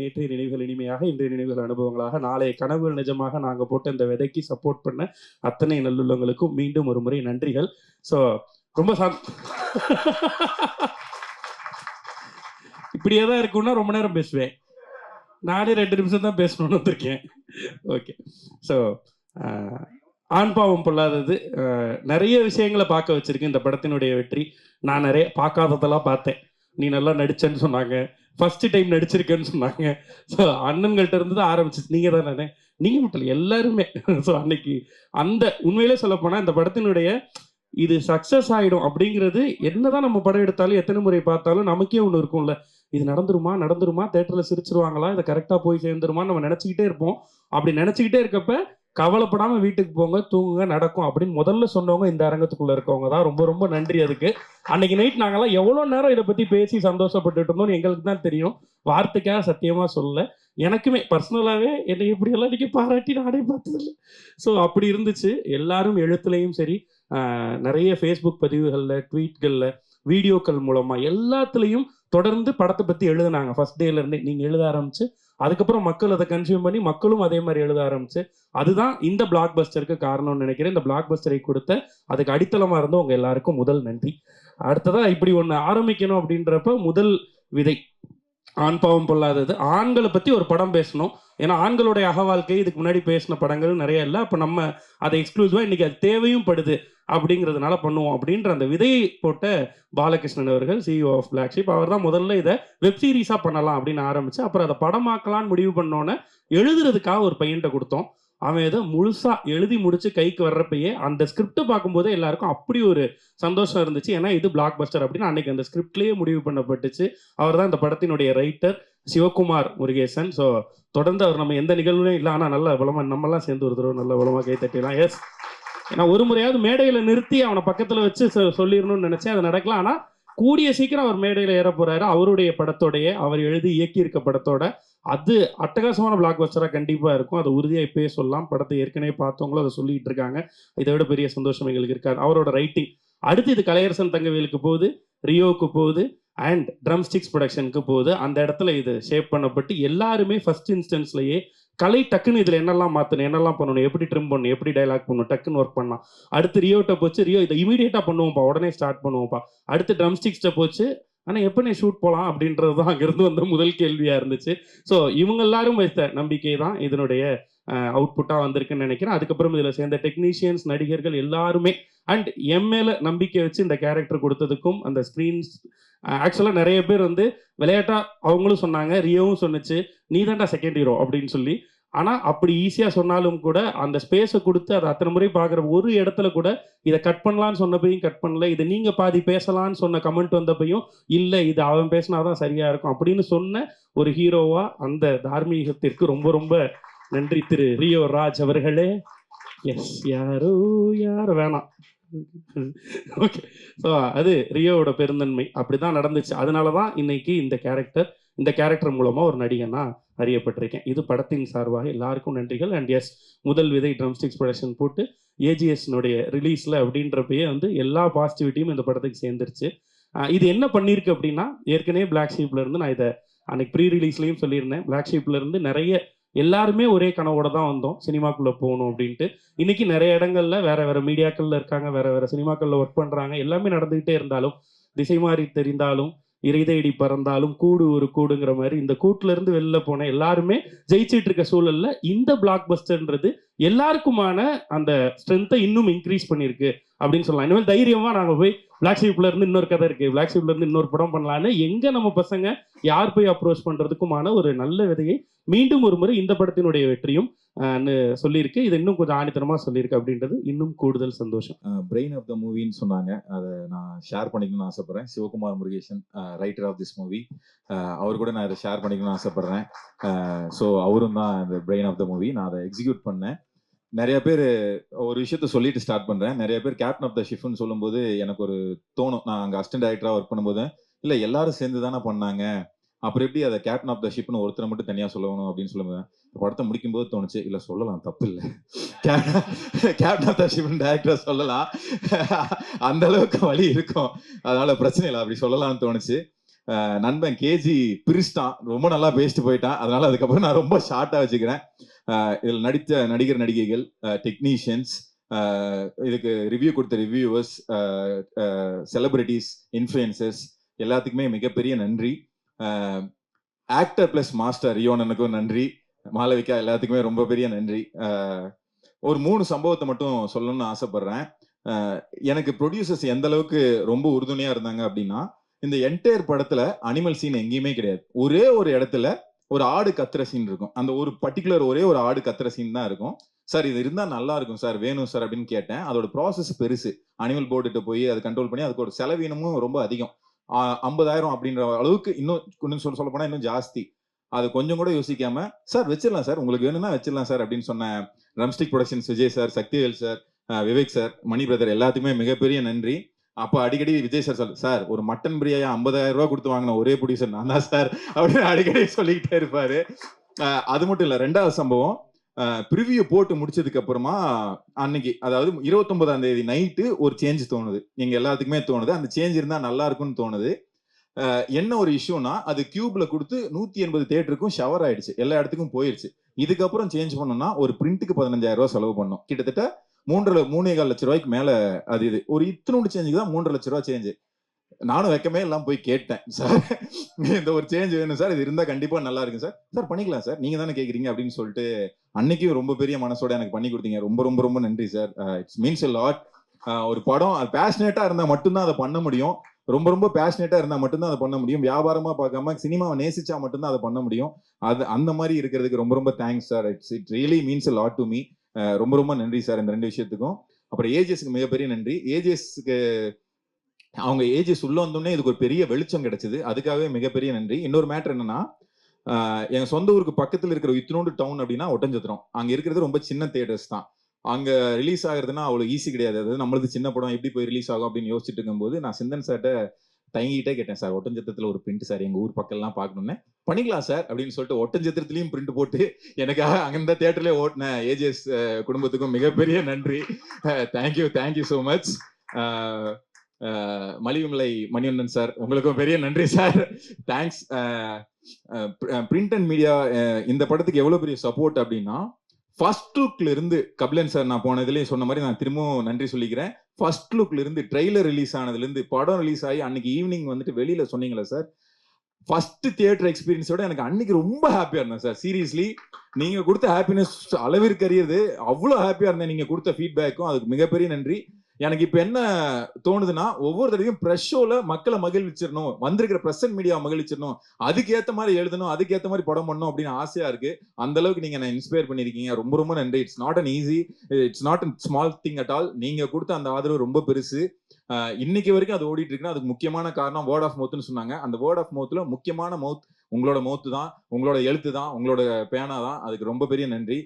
நேற்றைய நினைவுகள் இனிமையாக இன்றைய நினைவுகள் அனுபவங்களாக நாளைய கனவுகள் நிஜமாக நாங்கள் போட்ட இந்த விதைக்கு சப்போர்ட் பண்ண அத்தனை நல்லுள்ளவங்களுக்கும் மீண்டும் ஒரு முறை நன்றிகள். ஸோ ரொம்ப சா இப்படியே தான் இருக்குன்னா ரொம்ப நேரம் பேசுவேன். நானே ரெண்டு நிமிஷம் தான் பேசணும்னு வந்திருக்கேன். ஓகே ஸோ ஆண் பாவம் பொல்லாதது. நிறைய விஷயங்களை பார்க்க வச்சிருக்கு இந்த படத்தினுடைய வெற்றி நான் நிறைய பார்க்காததெல்லாம் பார்த்தேன். நீ நல்லா நடிச்சேன்னு சொன்னாங்க. ஃபர்ஸ்ட் டைம் நடிச்சிருக்கேன்னு சொன்னாங்க. ஸோ அண்ணன்கள்ட்ட இருந்து தான் ஆரம்பிச்சிச்சு நீங்கள் தான் நானே. நீங்கள் மட்டும் இல்லை எல்லாருமே. ஸோ அன்னைக்கு அந்த உண்மையிலே சொல்ல இந்த படத்தினுடைய இது சக்ஸஸ் ஆகிடும் அப்படிங்கிறது என்னதான் நம்ம படம் எடுத்தாலும் எத்தனை முறை பார்த்தாலும் நமக்கே ஒன்று இருக்கும்ல. இது நடந்துருமா? நடந்துருமா? தேட்டரில் சிரிச்சிருவாங்களா? இதை கரெக்டாக போய் சேர்ந்துருமா நம்ம நினச்சிக்கிட்டே இருப்போம். அப்படி நினச்சிக்கிட்டே இருக்கப்ப கவலைப்படாமல் வீட்டுக்கு போங்க தூங்குங்க நடக்கும் அப்படின்னு முதல்ல சொன்னவங்க இந்த அரங்கத்துக்குள்ளே இருக்கவங்க தான். ரொம்ப ரொம்ப நன்றி அதுக்கு. அன்னைக்கு நைட் நாங்கெல்லாம் எவ்வளோ நேரம் இதை பற்றி பேசி சந்தோஷப்பட்டு இருந்தோம்னு எங்களுக்கு தான் தெரியும். வார்த்தைக்காக சத்தியமாக சொல்லல. எனக்குமே பர்சனலாகவே என்னை இப்படியெல்லாம் இன்றைக்கி பாராட்டி நானே பார்த்ததில்ல. ஸோ அப்படி இருந்துச்சு. எல்லாரும் எழுத்துலையும் சரி நிறைய ஃபேஸ்புக் பதிவுகளில் ட்வீட்களில் வீடியோக்கள் மூலமாக எல்லாத்துலேயும் தொடர்ந்து படத்தை பற்றி எழுதுனாங்க. ஃபர்ஸ்ட் டேலேருந்தே நீங்கள் எழுத ஆரம்பிச்சு அதுக்கப்புறம் மக்கள் அதை கன்சியூம் பண்ணி மக்களும் அதே மாதிரி எழுத ஆரம்பிச்சு அதுதான் இந்த பிளாக் பஸ்டருக்கு காரணம்னு நினைக்கிறேன். இந்த பிளாக் பஸ்டரை கொடுத்த அதுக்கு அடித்தளமாக இருந்த உங்கள் எல்லாருக்கும் முதல் நன்றி. அடுத்ததாக இப்படி ஒன்று ஆரம்பிக்கணும் அப்படின்றப்ப முதல் விதை ஆண் பாவம் பொல்லாதது. ஆண்களை பற்றி ஒரு படம் பேசணும். ஏன்னா ஆண்களுடைய அக வாழ்க்கை இதுக்கு முன்னாடி பேசின படங்கள் நிறைய இல்லை. அப்போ நம்ம அதை எக்ஸ்க்ளூசிவாக இன்றைக்கி அது தேவையும் படுது. அப்படிங்கிறதுனால பண்ணுவோம் அப்படின்ற அந்த விதையை போட்ட பாலகிருஷ்ணன் அவர்கள் சிஇஓ ஆஃப் பிளாக் அவர் தான் முதல்ல இதை வெப் சீரிஸாக பண்ணலாம் அப்படின்னு ஆரம்பிச்சு அப்புறம் அதை படமாக்கலான்னு முடிவு பண்ணோன்னே எழுதுறதுக்காக ஒரு பையன்கிட்ட கொடுத்தோம். அவன் ஏதோ முழுசா எழுதி முடிச்சு கைக்கு வர்றப்பயே அந்த ஸ்கிரிப்ட் பார்க்கும்போதே எல்லாருக்கும் அப்படி ஒரு சந்தோஷம் இருந்துச்சு. ஏன்னா இது பிளாக் பஸ்டர் அப்படின்னு அன்னைக்கு அந்த ஸ்கிரிப்ட்லேயே முடிவு பண்ணப்பட்டுச்சு. அவர் தான் இந்த படத்தினுடைய ரைட்டர் சிவகுமார் முருகேசன். ஸோ தொடர்ந்து அவர் நம்ம எந்த நிகழ்வுலையும் இல்லை ஆனால் நல்ல பலமா நம்மலாம் சேர்ந்து ஒரு தடவை நல்ல பலமா கை தட்டிடலாம் எஸ் ஏன்னா ஒரு முறையாவது மேடையில் நிறுத்தி அவனை பக்கத்தில் வச்சு சொல்லிடணும்னு நினைச்சேன். அது நடக்கலாம். ஆனால் கூடிய சீக்கிரம் அவர் மேடையில் ஏற போகிறாரு அவருடைய படத்தோடைய அவர் எழுதி இயக்கியிருக்க படத்தோட அது அட்டகாசமான பிளாக் பஸ்டராக கண்டிப்பாக இருக்கும். அதை உறுதியாக இப்போயே சொல்லலாம். படத்தை ஏற்கனவே பார்த்தவங்களும் அதை சொல்லிட்டு இருக்காங்க. இதை விட பெரிய சந்தோஷம் எங்களுக்கு இருக்காது. அவரோட ரைட்டிங் அடுத்து இது கலையரசன் தங்கவேலுக்கு போகுது ரியோவுக்கு போகுது அண்ட் ட்ரம் ஸ்டிக்ஸ் ப்ரொடக்ஷனுக்கு போகுது. அந்த இடத்துல இது ஷேப் பண்ணப்பட்டு எல்லாருமே ஃபர்ஸ்ட் இன்ஸ்டன்ஸ்லேயே கலை டக்குன்னு இதில் என்னெல்லாம் மாற்றணும் என்னெல்லாம் பண்ணணும் எப்படி ட்ரிம் பண்ணணும் எப்படி டைலாக் பண்ணணும் டக்குன்னு ஒர்க் பண்ணலாம். அடுத்து ரியோட்ட போச்சு ரியோ இதை இமீடியட்டாக பண்ணுவோம்ப்பா உடனே ஸ்டார்ட் பண்ணுவோம்ப்பா. அடுத்து ட்ரம் ஸ்டிக்ஸ்ட்டை போச்சு ஆனால் எப்போ நீ ஷூட் போகலாம் அப்படின்றது தான் அங்கேருந்து வந்த முதல் கேள்வியாக இருந்துச்சு. ஸோ இவங்க எல்லாரும் வைத்த நம்பிக்கை தான் இதனுடைய அவுட்புட்டாக வந்திருக்குன்னு நினைக்கிறேன். அதுக்கப்புறம் இதில் சேர்ந்த டெக்னீஷியன்ஸ் நடிகர்கள் எல்லாருமே அண்ட் எம் மேல நம்பிக்கை வச்சு இந்த கேரக்டர் கொடுத்ததுக்கும் அந்த ஸ்க்ரீன்ஸ் ஆக்சுவலாக நிறைய பேர் வந்து விளையாட்டாக அவங்களும் சொன்னாங்க ரியோவும் சொன்னுச்சு நீ தான்டா செகண்ட் ஹீரோ அப்படின்னு சொல்லி. ஆனால் அப்படி ஈஸியாக சொன்னாலும் கூட அந்த ஸ்பேஸை கொடுத்து அதை அத்தனை முறை பார்க்குற ஒரு இடத்துல கூட இதை கட் பண்ணலான்னு சொன்னப்பையும் கட் பண்ணல இதை நீங்கள் பாதி பேசலான்னு சொன்ன கமெண்ட் வந்தப்பையும் இல்லை இது அவன் பேசினாதான் சரியாக இருக்கும் அப்படின்னு சொன்ன ஒரு ஹீரோவாக அந்த தார்மீகத்திற்கு ரொம்ப ரொம்ப நன்றி திரு ரியோ ராஜ் அவர்களே. எஸ் யாரோ யார் வேணாம். ஓகே ஸோ அது ரியோவோட பெருந்தன்மை. அப்படிதான் நடந்துச்சு. அதனால தான் இன்னைக்கு இந்த கேரக்டர் இந்த கேரக்டர் மூலமாக ஒரு நடிகனா அறியப்பட்டிருக்கேன். இது படத்தின் சார்பாக எல்லாருக்கும் நன்றிகள். அண்ட் எஸ் முதல் விதை ட்ரம்ஸ்டிக்ஸ் ப்ரொடக்ஷன் போட்டு ஏஜிஎஸ்னுடைய ரிலீஸில் அப்படின்றப்பயே வந்து எல்லா பாசிட்டிவிட்டியும் இந்த படத்துக்கு சேர்ந்துருச்சு. இது என்ன பண்ணியிருக்கு அப்படின்னா ஏற்கனவே பிளாக் ஷீப்லேருந்து நான் இதை அன்னைக்கு ப்ரீ ரிலீஸ்லையும் சொல்லியிருந்தேன் பிளாக் ஷீப்லேருந்து நிறைய எல்லாருமே ஒரே கனவோட தான் வந்தோம். சினிமாக்குள்ளே போகணும் அப்படின்ட்டு. இன்னைக்கு நிறைய இடங்கள்ல வேற வேற மீடியாக்கள்ல இருக்காங்க வேற வேற சினிமாக்கள்ல ஒர்க் பண்றாங்க. எல்லாமே நடந்துகிட்டே இருந்தாலும் திசை மாறி தெரிந்தாலும் இறைதேடி பறந்தாலும் கூடு ஒரு கூடுங்கிற மாதிரி இந்த கூட்டுல இருந்து வெளில போன எல்லாருமே ஜெயிச்சிட்டு இருக்க சூழல்ல இந்த பிளாக் பஸ்டர்ன்றது எல்லாருக்குமான அந்த ஸ்ட்ரென்த்தை இன்னும் இன்க்ரீஸ் பண்ணியிருக்கு அப்படின்னு சொல்லலாம். இனிமேல் தைரியமா நாங்க போய் பிளாக் ஷீப்ல இருந்து இன்னொரு கதை இருக்கு. பிளாக் ஷீப்ல இருந்து இன்னொரு படம் பண்ணலான்னு எங்க நம்ம பசங்க யார் போய் அப்ரோச் பண்றதுக்குமான ஒரு நல்ல விதையை மீண்டும் ஒரு முறை இந்த படத்தினுடைய வெற்றியும் சொல்லியிருக்கு. இது இன்னும் கொஞ்சம் ஆணித்தனமா சொல்லியிருக்கு அப்படின்றது இன்னும் கூடுதல் சந்தோஷம். பிரெயின் ஆஃப் த மூவின்னு சொன்னாங்க. அதை நான் ஷேர் பண்ணிக்கணும்னு ஆசைப்பட்றேன். Sivakumar Murugesan writer of this movie அவர் கூட நான் இதை ஷேர் பண்ணிக்கணும்னு ஆசைப்பட்றேன். ஸோ அவரும் தான் இந்த பிரெயின் ஆஃப் த மூவி நான் அதை எக்ஸிக்யூட் பண்ணேன். நிறைய பேர் ஒரு விஷயத்த சொல்லிட்டு ஸ்டார்ட் பண்றேன். நிறைய பேர் கேப்டன் ஆஃப் த ஷிஃப்ட்னு சொல்லும்போது எனக்கு ஒரு தோணும். நான் அங்கே அசிஸ்டன்ட் டைரக்டரா ஒர்க் பண்ணும்போது இல்லை எல்லாரும் சேர்ந்து தானே பண்ணாங்க. அப்புறம் எப்படி அதை கேப்டன் ஆஃப் த ஷிப்னு ஒருத்தரை மட்டும் தனியாக சொல்லணும்? அப்படின்னு சொல்லுவேன் படத்தை முடிக்கும் போது தோணுச்சு இல்லை சொல்லலாம் தப்பு இல்லை. கேப்டன் ஆஃப் த ஷிப்னு டேரக்டரா சொல்லலாம். அந்த அளவுக்கு வழி இருக்கும். அதனால பிரச்சனை இல்லை. அப்படி சொல்லலாம்னு தோணுச்சு. நண்பன் கேஜி பிரிச்சிட்டான். ரொம்ப நல்லா பேசிட்டு போயிட்டான். அதனால அதுக்கப்புறம் நான் ரொம்ப ஷார்ட்டாக வச்சுக்கிறேன். இதில் நடித்த நடிகர் நடிகைகள் டெக்னீஷியன்ஸ் இதுக்கு ரிவ்யூ கொடுத்த ரிவ்யூவர்ஸ் செலிபிரிட்டிஸ் இன்ஃப்ளூயன்சஸ் எல்லாத்துக்குமே மிகப்பெரிய நன்றி. ஆக்டர் பிளஸ் மாஸ்டர் ரியோனனுக்கும் நன்றி. மாளவிகா எல்லாத்துக்குமே ரொம்ப பெரிய நன்றி. ஒரு மூணு சம்பவத்தை மட்டும் சொல்லணும்னு ஆசைப்படுறேன். எனக்கு ப்ரொடியூசர்ஸ் எந்த அளவுக்கு ரொம்ப உறுதுணையா இருந்தாங்க அப்படின்னா இந்த என்டையர் படத்துல அனிமல் சீன் எங்கேயுமே கிடையாது. ஒரே ஒரு இடத்துல ஒரு ஆடு கத்துற சீன் இருக்கும். அந்த ஒரு பர்டிகுலர் ஒரே ஒரு ஆடு கத்துற சீன் தான் இருக்கும். சார் இது இருந்தால் நல்லா இருக்கும் சார் வேணும் சார் அப்படின்னு கேட்டேன். அதோட ப்ராசஸ் பெருசு. அனிமல் போர்டுகிட்ட போய் அதை கண்ட்ரோல் பண்ணி அதுக்கு ஒரு செலவீனமும் ரொம்ப அதிகம். ஐம்பதாயிரம் அப்படின்ற அளவுக்கு இன்னும் இன்னும் சொல்ல சொல்ல போனால் இன்னும் ஜாஸ்தி. அது கொஞ்சம் கூட யோசிக்காம சார் வச்சிடலாம் சார் உங்களுக்கு வேணும்னா வச்சிடலாம் சார் அப்படின்னு சொன்ன ரம்ஸ்டிக் productions Vijay sir Sakthivel sir Vivek sir Mani brother எல்லாத்துக்குமே மிகப்பெரிய நன்றி. அப்போ அடிக்கடி விஜய் சார் சொல் சார் ஒரு மட்டன் பிரியாயா ஐம்பதாயிரம் ரூபா கொடுத்து வாங்கின ஒரே ப்ரொடியூசர் நான் தான் சார் அப்படின்னு அடிக்கடி சொல்லிக்கிட்டே இருப்பாரு. அது மட்டும் இல்லை ரெண்டாவது சம்பவம் ப்ரிவியூ போட்டு முடிச்சதுக்கு அப்புறமா அன்னைக்கு அதாவது இருபத்தொன்பதாம் தேதி நைட்டு ஒரு சேஞ்ச் தோணுது. எங்க எல்லாத்துக்குமே தோணுது. அந்த சேஞ்ச் இருந்தா நல்லா இருக்கும்னு தோணுது. என்ன ஒரு இஷ்யூனா அது கியூப்ல கொடுத்து நூத்தி எண்பது தேட்டருக்கும் ஷவர் ஆயிடுச்சு. எல்லா இடத்துக்கும் போயிடுச்சு இதுக்கப்புறம் சேஞ்ச் பண்ணோம்னா ஒரு பிரிண்ட்டுக்கு பதினஞ்சாயிரம் ரூபாய் செலவு பண்ணோம் கிட்டத்தட்ட மூன்றரை மூணே கால் லட்ச ரூபாய்க்கு மேல அது இது. ஒரு இத்தனோண்டு சேஞ்சுக்கு தான் மூன்றரை லட்ச ரூபா சேஞ்சு நானும் வைக்கமே எல்லாம் போய் கேட்டேன் சார் இந்த ஒரு சேஞ்ச் வேணும் சார் இது இருந்தா கண்டிப்பா நல்லா இருக்கும் சார் சார் பண்ணிக்கலாம் சார் நீங்க தானே கேக்குறீங்க அப்படின்னு சொல்லிட்டு அன்னைக்கும் ரொம்ப பெரிய மனசோட எனக்கு பண்ணி கொடுத்தீங்க. ரொம்ப ரொம்ப ரொம்ப நன்றி sir it's means a lot ஒரு படம் அது பேஷனேட்டா இருந்தா மட்டும்தான் அதை பண்ண முடியும். ரொம்ப ரொம்ப பேஷனேட்டா இருந்தா மட்டும்தான் அதை பண்ண முடியும். வியாபாரமா பார்க்காம சினிமாவை நேசிச்சா மட்டும்தான் அதை பண்ண முடியும். அது அந்த மாதிரி இருக்கிறதுக்கு ரொம்ப ரொம்ப thanks sir it's it really means lot to me ரொம்ப ரொம்ப நன்றி சார் இந்த ரெண்டு விஷயத்துக்கும். அப்புறம் ஏஜிஎஸ்க்கு மிகப்பெரிய நன்றி. ஏஜிஎஸ்க்கு அவங்க ஏஜஸ் உள்ள வந்தோடனே இதுக்கு ஒரு பெரிய வெளிச்சம் கிடைச்சது. அதுக்காகவே மிகப்பெரிய நன்றி. இன்னொரு மேட்ரு என்னன்னா என் சொந்த ஊருக்கு பக்கத்தில் இருக்கிற இத்தினோண்டு டவுன் அப்படின்னா ஒட்டஞ்சத்திரம். அங்கே இருக்கிறது ரொம்ப சின்ன தேட்டர்ஸ் தான். அங்கே ரிலீஸ் ஆகிறதுனா அவ்வளோ ஈஸி கிடையாது. அதாவது நம்மளது சின்ன படம் எப்படி போய் ரிலீஸ் ஆகும் அப்படின்னு யோசிச்சுட்டு இருக்கும்போது நான் சிந்தன் சார்ட்ட தயங்கிட்டே கேட்டேன் சார் ஒட்டஞ்சத்திரத்தில் ஒரு பிரிண்ட் சார் எங்கள் ஊர் பக்கம்லாம் பார்க்கணுன்னு பண்ணிக்கலாம் சார் அப்படின்னு சொல்லிட்டு ஒட்டஞ்சத்திரத்துலயும் பிரிண்ட் போட்டு எனக்காக அந்த தேட்டர்லேயே ஓட்டின ஏஜிஎஸ் குடும்பத்துக்கும் மிகப்பெரிய நன்றி. Thank you thank you so much மலிவுமலை Manivannan sir உங்களுக்கும் பெரிய நன்றி sir. Thanks print and media இந்த படத்துக்கு எவ்வளோ பெரிய சப்போர்ட் அப்படின்னா ஃபர்ஸ்ட் லுக்ல இருந்து கபிலன் சார் நான் போனதுலயே சொன்ன மாதிரி நான் திரும்பவும் நன்றி சொல்லிக்கிறேன். ஃபர்ஸ்ட் லுக்ல இருந்து ட்ரெய்லர் ரிலீஸ் ஆனதுல இருந்து படம் ரிலீஸ் ஆகி அன்னைக்கு ஈவினிங் வந்துட்டு வெளியில சொன்னீங்களா சார் ஃபர்ஸ்ட் தியேட்டர் எக்ஸ்பீரியன்ஸோட எனக்கு அன்னைக்கு ரொம்ப ஹாப்பியா இருந்தேன் சார் சீரியஸ்லி நீங்க கொடுத்த ஹாப்பினஸ் அளவிற்கு அறியது அவ்வளோ ஹாப்பியா இருந்தேன். நீங்க கொடுத்த ஃபீட்பேக்கும் அதுக்கு மிகப்பெரிய நன்றி. எனக்கு இப்ப என்ன தோணுதுன்னா ஒவ்வொரு தடவையும் ப்ரெஷ் ஷோல மக்களை மகிழ்விச்சிடணும் வந்திருக்கிற பிரசன்ட் மீடியா மகிழ்ச்சிடணும் அதுக்கு ஏத்த மாதிரி எழுதணும் அதுக்கு ஏத்த மாதிரி படம் பண்ணணும் அப்படின்னு ஆசையா இருக்கு. அந்த அளவுக்கு நீங்க என்ன இன்ஸ்பயர் பண்ணிருக்கீங்க ரொம்ப ரொம்ப நன்றி. It's not an easy it's not an small thing at all நீங்க கொடுத்த அந்த ஆதரவு ரொம்ப பெருசு. இன்னைக்கு வரைக்கும் அது ஓடிட்டு இருக்குன்னா அதுக்கு முக்கியமான காரணம் வேர்ட் ஆஃப் மவுத்னு சொன்னாங்க. அந்த வேர்ட் ஆஃப் மவுத்ல முக்கியமான மவுத் உங்களோட மவுத்து தான் உங்களோட எழுத்து தான் உங்களோட பேனா தான். அதுக்கு ரொம்ப பெரிய நன்றி.